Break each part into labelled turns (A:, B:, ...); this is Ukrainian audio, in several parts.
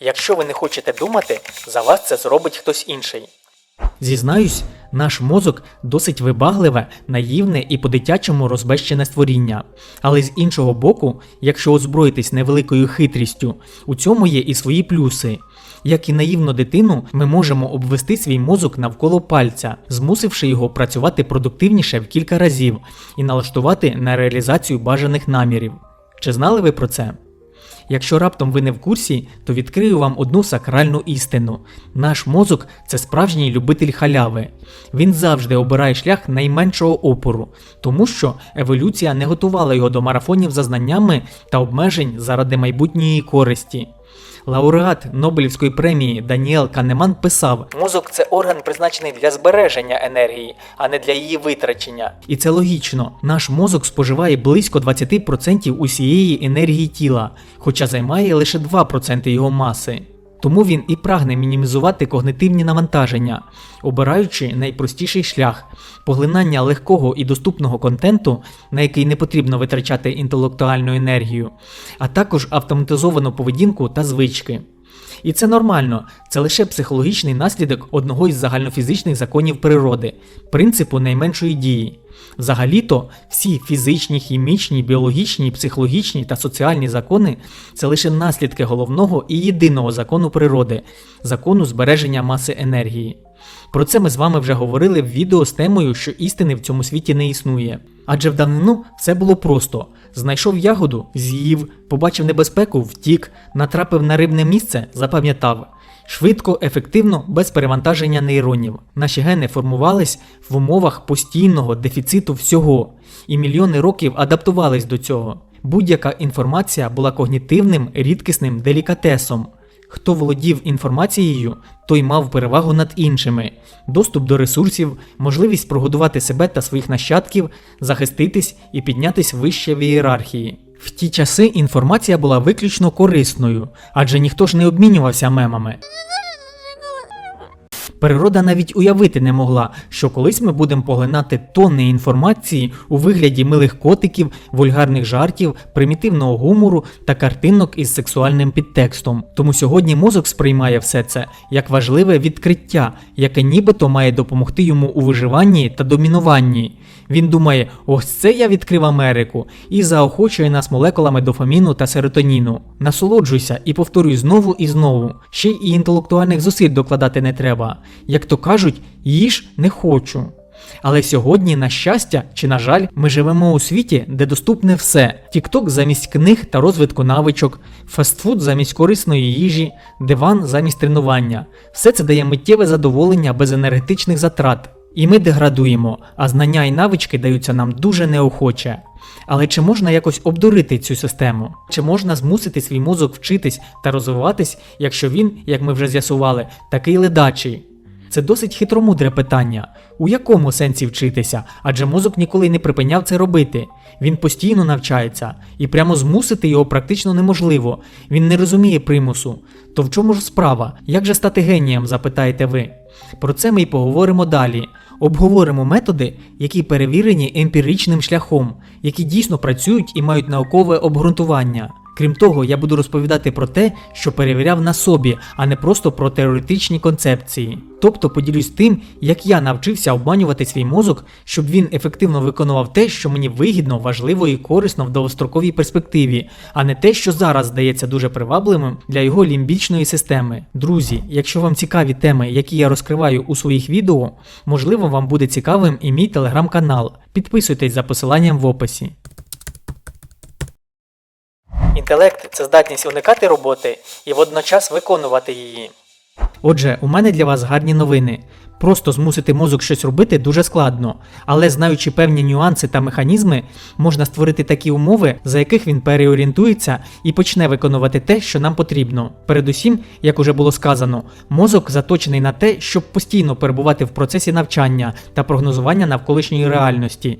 A: Якщо ви не хочете думати, за вас це зробить хтось інший.
B: Зізнаюсь, наш мозок досить вибагливе, наївне і по-дитячому розбещене створіння. Але з іншого боку, якщо озброїтись невеликою хитрістю, у цьому є і свої плюси. Як і наївну дитину, ми можемо обвести свій мозок навколо пальця, змусивши його працювати продуктивніше в кілька разів і налаштувати на реалізацію бажаних намірів. Чи знали ви про це? Якщо раптом ви не в курсі, то відкрию вам одну сакральну істину. Наш мозок це справжній любитель халяви. Він завжди обирає шлях найменшого опору, тому що еволюція не готувала його до марафонів за знаннями та обмежень заради майбутньої користі. Лауреат Нобелівської премії Даніел Канеман писав:
A: Мозок це орган призначений для збереження енергії, а не для її витрачення.
B: І це логічно. Наш мозок споживає близько 20% усієї енергії тіла, хоча займає лише 2% його маси. Тому він і прагне мінімізувати когнитивні навантаження, обираючи найпростіший шлях поглинання легкого і доступного контенту, на який не потрібно витрачати інтелектуальну енергію, а також автоматизовану поведінку та звички. І це нормально, це лише психологічний наслідок одного із загальнофізичних законів природи принципу найменшої дії. Взагалі-то всі фізичні, хімічні, біологічні, психологічні та соціальні закони це лише наслідки головного і єдиного закону природи закону збереження маси енергії. Про це ми з вами вже говорили в відео з темою, що істини в цьому світі не існує. Адже в давнину все було просто: знайшов ягоду, з'їв, побачив небезпеку, втік, натрапив на рибне місце, запам'ятав. Швидко, ефективно, без перевантаження нейронів. Наші гени формувались в умовах постійного дефіциту всього, і мільйони років адаптувались до цього. Будь-яка інформація була когнітивним, рідкісним делікатесом. Хто володів інформацією, той мав перевагу над іншими, доступ до ресурсів, можливість прогодувати себе та своїх нащадків, захиститись і піднятись вище в ієрархії. В ті часи інформація була виключно корисною, адже ніхто ж не обмінювався мемами. Природа навіть уявити не могла, що колись ми будемо поглинати тонни інформації у вигляді милих котиків, вульгарних жартів, примітивного гумору та картинок із сексуальним підтекстом. Тому сьогодні мозок сприймає все це як важливе відкриття, яке нібито має допомогти йому у виживанні та домінуванні. Він думає, ось це я відкрив Америку і заохочує нас молекулами дофаміну та серотоніну. Насолоджуйся і повторюй знову і знову. Ще й інтелектуальних зусиль докладати не треба. Як то кажуть, їж не хочу. Але сьогодні, на щастя чи на жаль, ми живемо у світі, де доступне все: Тікток замість книг та розвитку навичок, фастфуд замість корисної їжі, диван замість тренування. Все це дає миттєве задоволення без енергетичних затрат. І ми деградуємо, а знання і навички даються нам дуже неохоче. Але чи можна якось обдурити цю систему? Чи можна змусити свій мозок вчитись та розвиватись, якщо він, як ми вже з'ясували, такий ледачий? Це досить хитромудре питання. У якому сенсі вчитися? Адже мозок ніколи не припиняв це робити. Він постійно навчається, і прямо змусити його практично неможливо. Він не розуміє примусу. То в чому ж справа? Як же стати генієм, запитаєте ви? Про це ми й поговоримо далі. Обговоримо методи, які перевірені емпіричним шляхом, які дійсно працюють і мають наукове обґрунтування. Крім того, я буду розповідати про те, що перевіряв на собі, а не просто про теоретичні концепції. Тобто поділюсь тим, як я навчився обманювати свій мозок, щоб він ефективно виконував те, що мені вигідно, важливо і корисно в довгостроковій перспективі, а не те, що зараз здається дуже привабливим для його лімбічної системи. Друзі, якщо вам цікаві теми, які я розкриваю у своїх відео, можливо, вам буде цікавим і мій телеграм-канал. Підписуйтесь за посиланням в описі.
A: Інтелект це здатність уникати роботи і водночас виконувати її.
B: Отже, у мене для вас гарні новини. Просто змусити мозок щось робити дуже складно, але знаючи певні нюанси та механізми, можна створити такі умови, за яких він переорієнтується і почне виконувати те, що нам потрібно. Передусім, як уже було сказано, мозок заточений на те, щоб постійно перебувати в процесі навчання та прогнозування навколишньої реальності.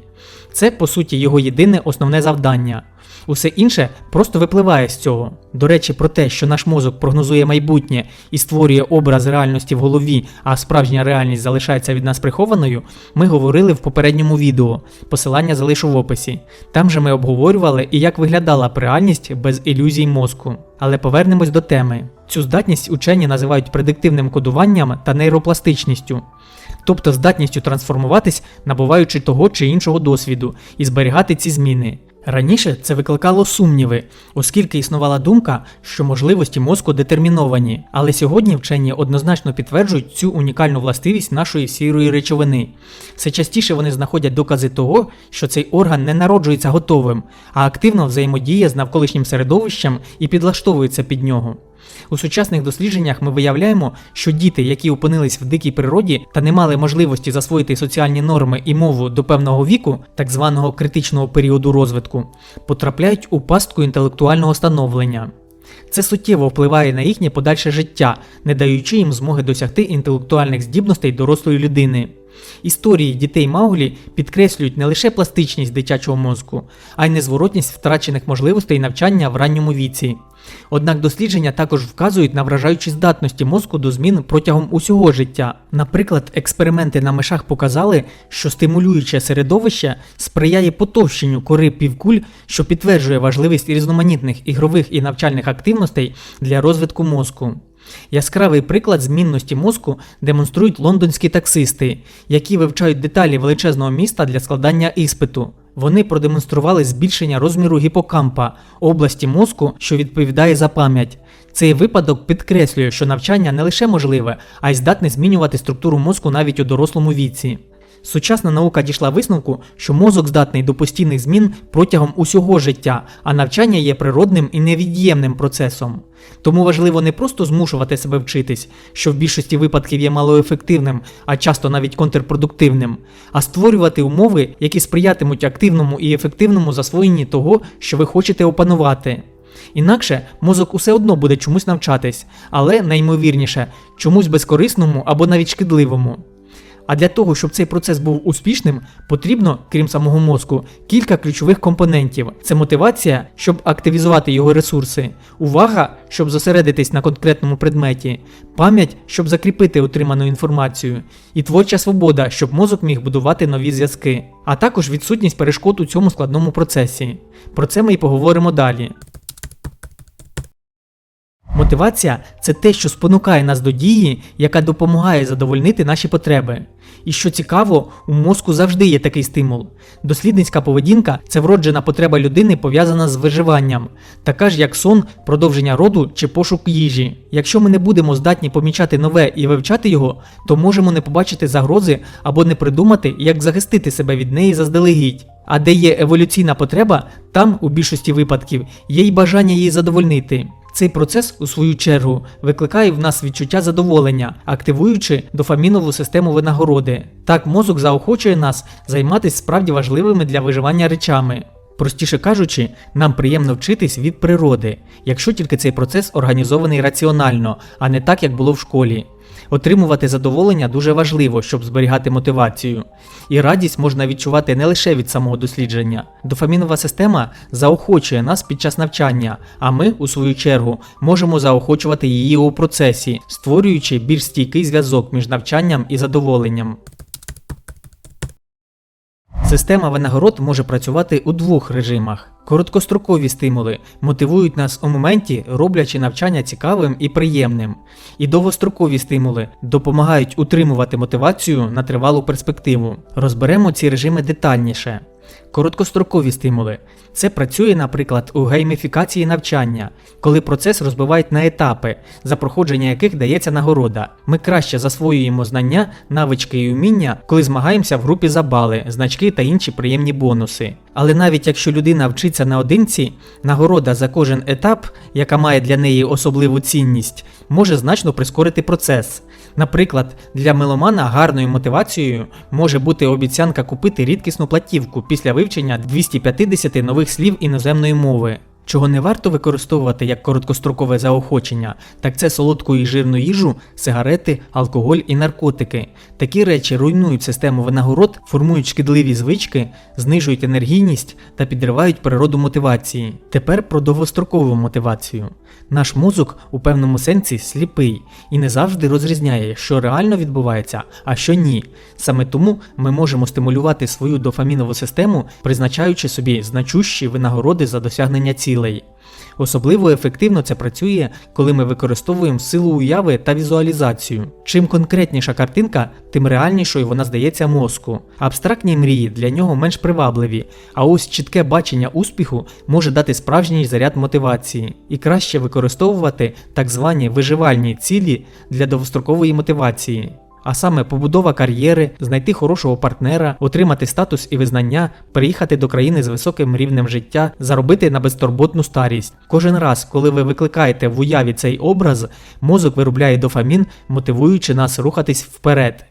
B: Це, по суті, його єдине основне завдання. Усе інше просто випливає з цього. До речі, про те, що наш мозок прогнозує майбутнє і створює образ реальності в голові, а справжня реальність залишається від нас прихованою, ми говорили в попередньому відео. Посилання залишу в описі. Там же ми обговорювали і як виглядала б реальність без ілюзій мозку. Але повернемось до теми. Цю здатність учені називають предиктивним кодуванням та нейропластичністю тобто здатністю трансформуватись, набуваючи того чи іншого досвіду і зберігати ці зміни. Раніше це викликало сумніви, оскільки існувала думка, що можливості мозку детерміновані, але сьогодні вчені однозначно підтверджують цю унікальну властивість нашої сірої речовини. Все частіше вони знаходять докази того, що цей орган не народжується готовим, а активно взаємодіє з навколишнім середовищем і підлаштовується під нього. У сучасних дослідженнях ми виявляємо, що діти, які опинились в дикій природі та не мали можливості засвоїти соціальні норми і мову до певного віку, так званого критичного періоду розвитку, потрапляють у пастку інтелектуального становлення. Це суттєво впливає на їхнє подальше життя, не даючи їм змоги досягти інтелектуальних здібностей дорослої людини. Історії дітей Мауглі підкреслюють не лише пластичність дитячого мозку, а й незворотність втрачених можливостей навчання в ранньому віці. Однак дослідження також вказують на вражаючі здатності мозку до змін протягом усього життя. Наприклад, експерименти на мишах показали, що стимулююче середовище сприяє потовщенню кори півкуль, що підтверджує важливість різноманітних ігрових і навчальних активностей для розвитку мозку. Яскравий приклад змінності мозку демонструють лондонські таксисти, які вивчають деталі величезного міста для складання іспиту. Вони продемонстрували збільшення розміру гіпокампа, області мозку, що відповідає за пам'ять. Цей випадок підкреслює, що навчання не лише можливе, а й здатне змінювати структуру мозку навіть у дорослому віці. Сучасна наука дійшла висновку, що мозок здатний до постійних змін протягом усього життя, а навчання є природним і невід'ємним процесом. Тому важливо не просто змушувати себе вчитись, що в більшості випадків є малоефективним, а часто навіть контрпродуктивним, а створювати умови, які сприятимуть активному і ефективному засвоєнні того, що ви хочете опанувати. Інакше мозок усе одно буде чомусь навчатись, але найімовірніше чомусь безкорисному або навіть шкідливому. А для того, щоб цей процес був успішним, потрібно, крім самого мозку, кілька ключових компонентів: це мотивація, щоб активізувати його ресурси, увага, щоб зосередитись на конкретному предметі, пам'ять, щоб закріпити отриману інформацію, і творча свобода, щоб мозок міг будувати нові зв'язки, а також відсутність перешкод у цьому складному процесі. Про це ми і поговоримо далі. Мотивація це те, що спонукає нас до дії, яка допомагає задовольнити наші потреби. І що цікаво, у мозку завжди є такий стимул. Дослідницька поведінка це вроджена потреба людини пов'язана з виживанням, така ж як сон, продовження роду чи пошук їжі. Якщо ми не будемо здатні помічати нове і вивчати його, то можемо не побачити загрози або не придумати, як захистити себе від неї заздалегідь. А де є еволюційна потреба, там, у більшості випадків, є й бажання її задовольнити. Цей процес, у свою чергу, викликає в нас відчуття задоволення, активуючи дофамінову систему винагороди. Так мозок заохочує нас займатися справді важливими для виживання речами. Простіше кажучи, нам приємно вчитись від природи, якщо тільки цей процес організований раціонально, а не так, як було в школі. Отримувати задоволення дуже важливо, щоб зберігати мотивацію. І радість можна відчувати не лише від самого дослідження. Дофамінова система заохочує нас під час навчання, а ми, у свою чергу, можемо заохочувати її у процесі, створюючи більш стійкий зв'язок між навчанням і задоволенням. Система винагород може працювати у двох режимах. Короткострокові стимули мотивують нас у моменті, роблячи навчання цікавим і приємним. І довгострокові стимули допомагають утримувати мотивацію на тривалу перспективу. Розберемо ці режими детальніше. Короткострокові стимули. Це працює, наприклад, у гейміфікації навчання, коли процес розбивають на етапи, за проходження яких дається нагорода. Ми краще засвоюємо знання, навички і уміння, коли змагаємося в групі за бали, значки та інші приємні бонуси. Але навіть якщо людина вчиться наодинці, нагорода за кожен етап, яка має для неї особливу цінність, може значно прискорити процес. Наприклад, для меломана гарною мотивацією може бути обіцянка купити рідкісну платівку після вивчення 250 нових слів іноземної мови. Чого не варто використовувати як короткострокове заохочення, так це солодку і жирну їжу, сигарети, алкоголь і наркотики. Такі речі руйнують систему винагород, формують шкідливі звички, знижують енергійність та підривають природу мотивації. Тепер про довгострокову мотивацію. Наш мозок у певному сенсі сліпий і не завжди розрізняє, що реально відбувається, а що ні. Саме тому ми можемо стимулювати свою дофамінову систему, призначаючи собі значущі винагороди за досягнення цілей. Особливо ефективно це працює, коли ми використовуємо силу уяви та візуалізацію. Чим конкретніша картинка, тим реальнішою вона здається мозку. Абстрактні мрії для нього менш привабливі, а ось чітке бачення успіху може дати справжній заряд мотивації і краще використовувати так звані виживальні цілі для довгострокової мотивації. А саме побудова кар'єри, знайти хорошого партнера, отримати статус і визнання, переїхати до країни з високим рівнем життя, заробити на безтурботну старість. Кожен раз, коли ви викликаєте в уяві цей образ, мозок виробляє дофамін, мотивуючи нас рухатись вперед.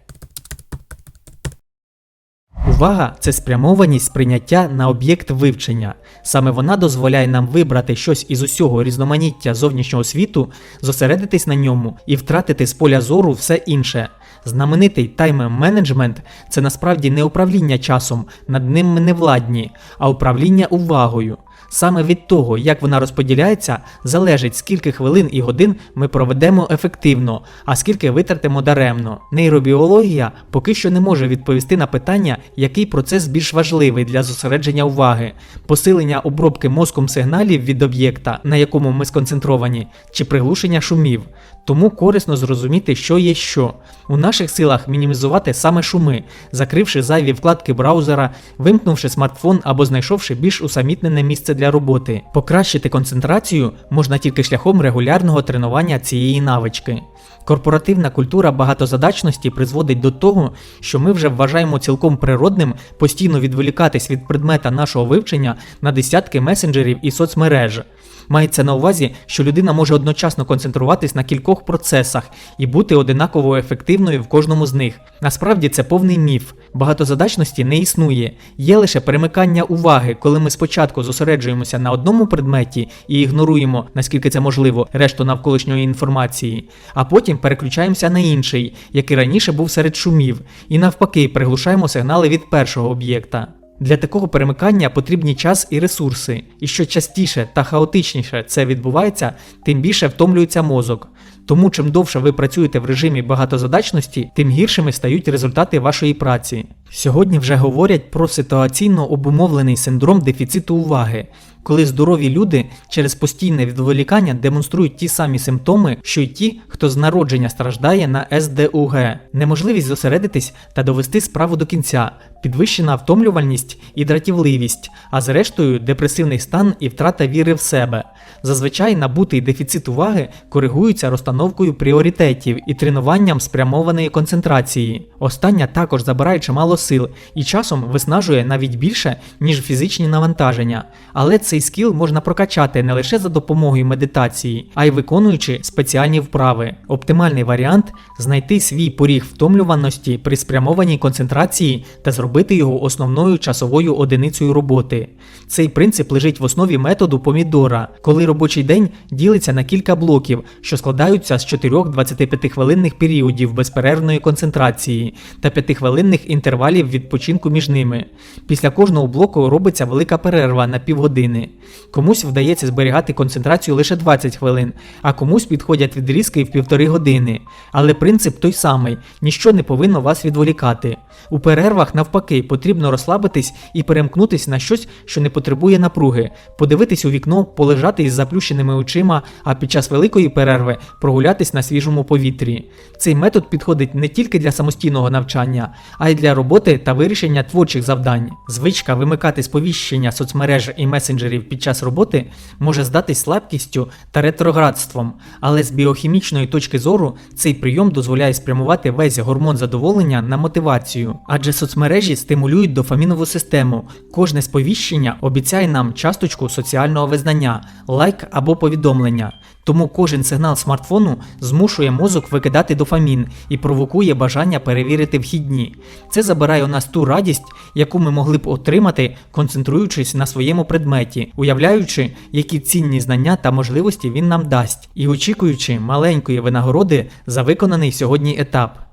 B: Увага це спрямованість сприйняття на об'єкт вивчення. Саме вона дозволяє нам вибрати щось із усього різноманіття зовнішнього світу, зосередитись на ньому і втратити з поля зору все інше. Знаменитий тайм-менеджмент це насправді не управління часом, над ним не владні, а управління увагою. Саме від того, як вона розподіляється, залежить, скільки хвилин і годин ми проведемо ефективно, а скільки витратимо даремно. Нейробіологія поки що не може відповісти на питання, який процес більш важливий для зосередження уваги, посилення обробки мозком сигналів від об'єкта, на якому ми сконцентровані, чи приглушення шумів. Тому корисно зрозуміти, що є що. У наших силах мінімізувати саме шуми, закривши зайві вкладки браузера, вимкнувши смартфон або знайшовши більш усамітнене місце для роботи. Покращити концентрацію можна тільки шляхом регулярного тренування цієї навички. Корпоративна культура багатозадачності призводить до того, що ми вже вважаємо цілком природним постійно відволікатись від предмета нашого вивчення на десятки месенджерів і соцмереж. Мається на увазі, що людина може одночасно концентруватись на кількох процесах і бути одинаково ефективною в кожному з них. Насправді це повний міф. Багатозадачності не існує. Є лише перемикання уваги, коли ми спочатку зосереджуємося на одному предметі і ігноруємо, наскільки це можливо, решту навколишньої інформації, а переключаємося на інший, який раніше був серед шумів, і навпаки приглушаємо сигнали від першого об'єкта. Для такого перемикання потрібні час і ресурси, і що частіше та хаотичніше це відбувається, тим більше втомлюється мозок. Тому чим довше ви працюєте в режимі багатозадачності, тим гіршими стають результати вашої праці. Сьогодні вже говорять про ситуаційно обумовлений синдром дефіциту уваги, коли здорові люди через постійне відволікання демонструють ті самі симптоми, що й ті, хто з народження страждає на СДУГ, неможливість зосередитись та довести справу до кінця, підвищена втомлювальність і дратівливість, а зрештою депресивний стан і втрата віри в себе. Зазвичай набутий дефіцит уваги коригується розстановкою пріоритетів і тренуванням спрямованої концентрації. Остання також забирає чимало сил і часом виснажує навіть більше, ніж фізичні навантаження. Але цей скіл можна прокачати не лише за допомогою медитації, а й виконуючи спеціальні вправи. Оптимальний варіант знайти свій поріг втомлюваності при спрямованій концентрації та зробити його основною часовою одиницею роботи. Цей принцип лежить в основі методу помідора, коли робочий день ділиться на кілька блоків, що складаються з 4 25-хвилинних періодів безперервної концентрації та 5-хвилинних інтервалів відпочинку між ними. Після кожного блоку робиться велика перерва на півгодини. Комусь вдається зберігати концентрацію лише 20 хвилин, а комусь підходять відрізки в півтори години. Але принцип той самий: ніщо не повинно вас відволікати. У перервах, навпаки, потрібно розслабитись і перемкнутись на щось, що не потребує напруги, подивитись у вікно, полежати із заплющеними очима, а під час великої перерви прогулятись на свіжому повітрі. Цей метод підходить не тільки для самостійного навчання, а й для роботи та вирішення творчих завдань. Звичка вимикати сповіщення соцмереж і месенджерів під час роботи може здатись слабкістю та ретроградством, але з біохімічної точки зору цей прийом дозволяє спрямувати весь гормон задоволення на мотивацію, адже соцмережі стимулюють дофамінову систему. Кожне сповіщення обіцяє нам часточку соціального визнання, лайк або повідомлення. Тому кожен сигнал смартфону змушує мозок викидати дофамін і провокує бажання перевірити вхідні. Це забирає у нас ту радість, яку ми могли б отримати, концентруючись на своєму предметі, уявляючи, які цінні знання та можливості він нам дасть, і очікуючи маленької винагороди за виконаний сьогодні етап.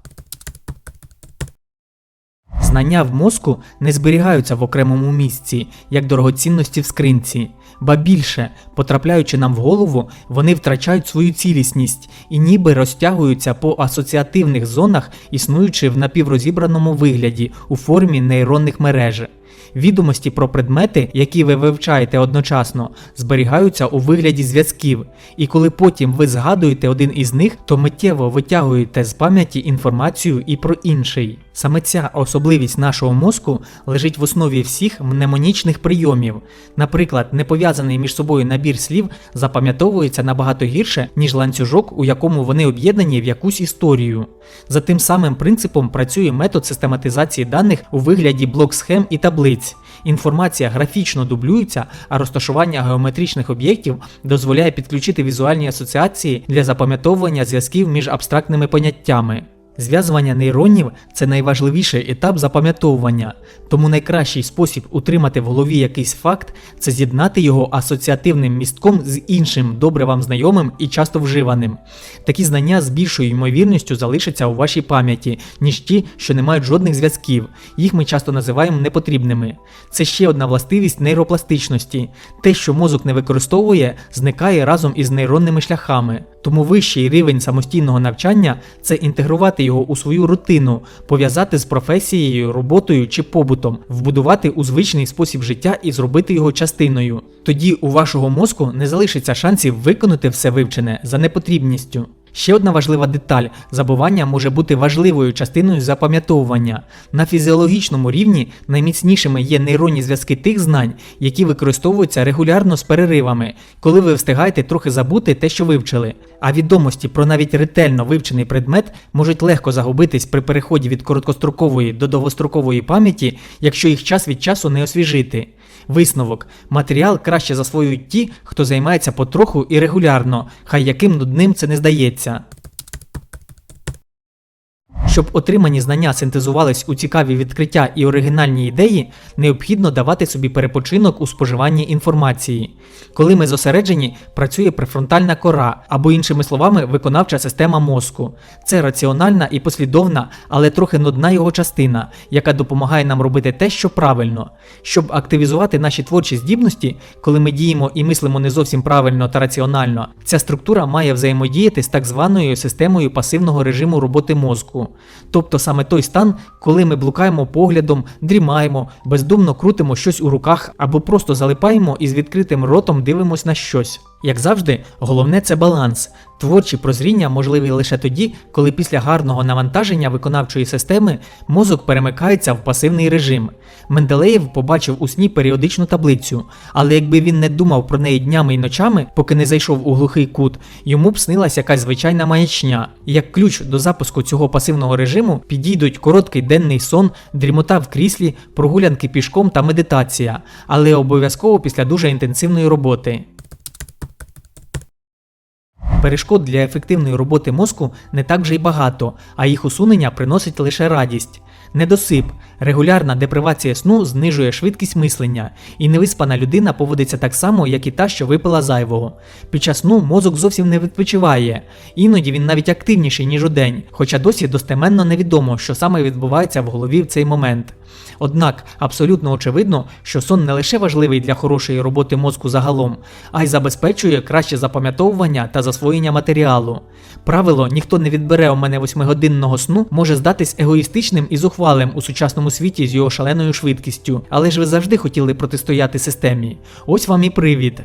B: Знання в мозку не зберігаються в окремому місці, як дорогоцінності в скринці, ба більше, потрапляючи нам в голову, вони втрачають свою цілісність і ніби розтягуються по асоціативних зонах, існуючи в напіврозібраному вигляді у формі нейронних мереж. Відомості про предмети, які ви вивчаєте одночасно, зберігаються у вигляді зв'язків, і коли потім ви згадуєте один із них, то миттєво витягуєте з пам'яті інформацію і про інший. Саме ця особливість нашого мозку лежить в основі всіх мнемонічних прийомів. Наприклад, непов'язаний між собою набір слів запам'ятовується набагато гірше, ніж ланцюжок, у якому вони об'єднані в якусь історію. За тим самим принципом працює метод систематизації даних у вигляді блок-схем і таблиць. Інформація графічно дублюється, а розташування геометричних об'єктів дозволяє підключити візуальні асоціації для запам'ятовування зв'язків між абстрактними поняттями. Зв'язування нейронів це найважливіший етап запам'ятовування, тому найкращий спосіб утримати в голові якийсь факт це з'єднати його асоціативним містком з іншим добре вам знайомим і часто вживаним. Такі знання з більшою ймовірністю залишаться у вашій пам'яті, ніж ті, що не мають жодних зв'язків. Їх ми часто називаємо непотрібними. Це ще одна властивість нейропластичності. Те, що мозок не використовує, зникає разом із нейронними шляхами. Тому вищий рівень самостійного навчання це інтегрувати його у свою рутину, пов'язати з професією, роботою чи побутом, вбудувати у звичний спосіб життя і зробити його частиною. Тоді у вашого мозку не залишиться шансів виконати все вивчене за непотрібністю. Ще одна важлива деталь: забування може бути важливою частиною запам'ятовування. На фізіологічному рівні найміцнішими є нейронні зв'язки тих знань, які використовуються регулярно з переривами, коли ви встигаєте трохи забути те, що вивчили. А відомості про навіть ретельно вивчений предмет можуть легко загубитись при переході від короткострокової до довгострокової пам'яті, якщо їх час від часу не освіжити. Висновок: матеріал краще засвоюють ті, хто займається потроху і регулярно, хай яким нудним це не здається. Щоб отримані знання синтезувались у цікаві відкриття і оригінальні ідеї, необхідно давати собі перепочинок у споживанні інформації. Коли ми зосереджені, працює префронтальна кора, або іншими словами, виконавча система мозку. Це раціональна і послідовна, але трохи нудна його частина, яка допомагає нам робити те, що правильно. Щоб активізувати наші творчі здібності, коли ми діємо і мислимо не зовсім правильно та раціонально, ця структура має взаємодіяти з так званою системою пасивного режиму роботи мозку. Тобто саме той стан, коли ми блукаємо поглядом, дрімаємо, бездумно крутимо щось у руках або просто залипаємо і з відкритим ротом дивимось на щось. Як завжди, головне це баланс. Творчі прозріння можливі лише тоді, коли після гарного навантаження виконавчої системи мозок перемикається в пасивний режим. Менделеєв побачив у сні періодичну таблицю, але якби він не думав про неї днями і ночами, поки не зайшов у глухий кут, йому б снилась якась звичайна маячня. Як ключ до запуску цього пасивного режиму підійдуть короткий денний сон, дрімота в кріслі, прогулянки пішком та медитація, але обов'язково після дуже інтенсивної роботи. Перешкод для ефективної роботи мозку не так вже й багато, а їх усунення приносить лише радість. Недосип, регулярна депривація сну знижує швидкість мислення, і невиспана людина поводиться так само, як і та, що випила зайвого. Під час сну мозок зовсім не відпочиває, іноді він навіть активніший, ніж удень, хоча досі достеменно невідомо, що саме відбувається в голові в цей момент. Однак абсолютно очевидно, що сон не лише важливий для хорошої роботи мозку загалом, а й забезпечує краще запам'ятовування та засвоєння матеріалу. Правило ніхто не відбере у мене восьмигодинного сну може здатись егоїстичним і зухвалим у сучасному світі з його шаленою швидкістю, але ж ви завжди хотіли протистояти системі. Ось вам і привід.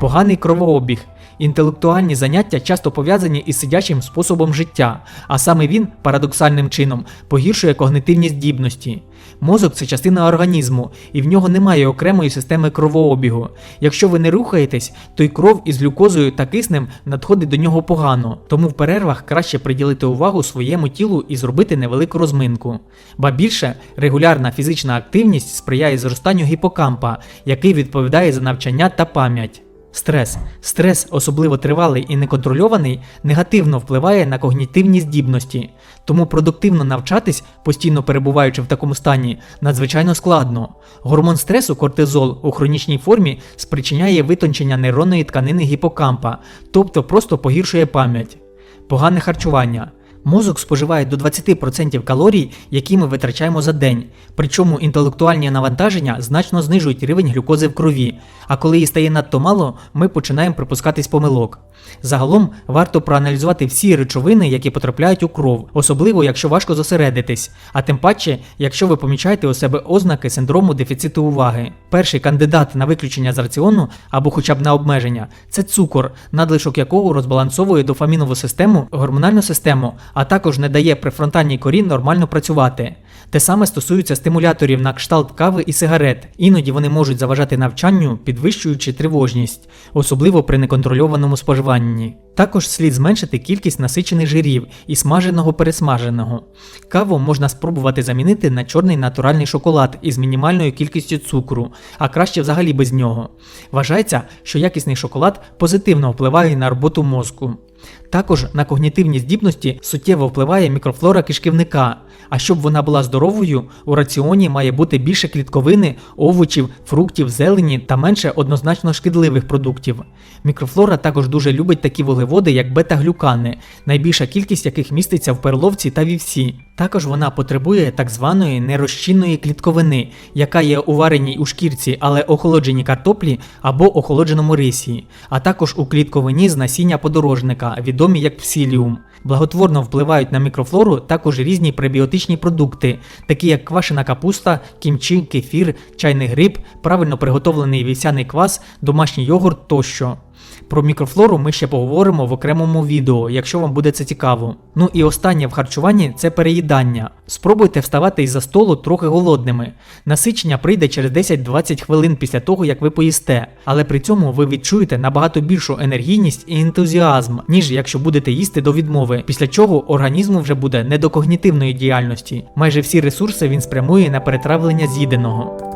B: Поганий кровообіг. Інтелектуальні заняття часто пов'язані із сидячим способом життя, а саме він парадоксальним чином погіршує когнитивні здібності. Мозок це частина організму, і в нього немає окремої системи кровообігу. Якщо ви не рухаєтесь, то й кров із глюкозою та киснем надходить до нього погано, тому в перервах краще приділити увагу своєму тілу і зробити невелику розминку. Ба більше, регулярна фізична активність сприяє зростанню гіпокампа, який відповідає за навчання та пам'ять. Стрес. Стрес, особливо тривалий і неконтрольований, негативно впливає на когнітивні здібності. Тому продуктивно навчатись, постійно перебуваючи в такому стані, надзвичайно складно. Гормон стресу кортизол у хронічній формі спричиняє витончення нейронної тканини гіпокампа, тобто просто погіршує пам'ять. Погане харчування. Мозок споживає до 20% калорій, які ми витрачаємо за день. Причому інтелектуальні навантаження значно знижують рівень глюкози в крові, а коли її стає надто мало, ми починаємо припускатись помилок. Загалом варто проаналізувати всі речовини, які потрапляють у кров, особливо якщо важко зосередитись, а тим паче, якщо ви помічаєте у себе ознаки синдрому дефіциту уваги. Перший кандидат на виключення з раціону або хоча б на обмеження це цукор, надлишок якого розбалансовує дофамінову систему, гормональну систему, а також не дає префронтальній корі нормально працювати. Те саме стосується стимуляторів на кшталт кави і сигарет. Іноді вони можуть заважати навчанню, підвищуючи тривожність, особливо при неконтрольованому споживанні. Також слід зменшити кількість насичених жирів і смаженого пересмаженого. Каву можна спробувати замінити на чорний натуральний шоколад із мінімальною кількістю цукру, а краще взагалі без нього. Вважається, що якісний шоколад позитивно впливає на роботу мозку. Також на когнітивні здібності суттєво впливає мікрофлора кишківника. А щоб вона була здоровою, у раціоні має бути більше клітковини, овочів, фруктів, зелені та менше однозначно шкідливих продуктів. Мікрофлора також дуже любить такі вуглеводи, як бета-глюкани, найбільша кількість яких міститься в перловці та вівсі. Також вона потребує так званої нерозчинної клітковини, яка є у вареній у шкірці, але охолодженій картоплі або охолодженому рисі, а також у клітковині з насіння подорожника, відомі як псіліум. Благотворно впливають на мікрофлору також різні пребіотичні продукти, такі як квашена капуста, кімчі, кефір, чайний гриб, правильно приготовлений вівсяний квас, домашній йогурт тощо. Про мікрофлору ми ще поговоримо в окремому відео, якщо вам буде це цікаво. Ну і останнє в харчуванні це переїдання. Спробуйте вставати із-за столу трохи голодними. Насичення прийде через 10-20 хвилин після того, як ви поїсте, але при цьому ви відчуєте набагато більшу енергійність і ентузіазм, ніж якщо будете їсти до відмови, після чого організму вже буде не до когнітивної діяльності. Майже всі ресурси він спрямує на перетравлення з'їденого.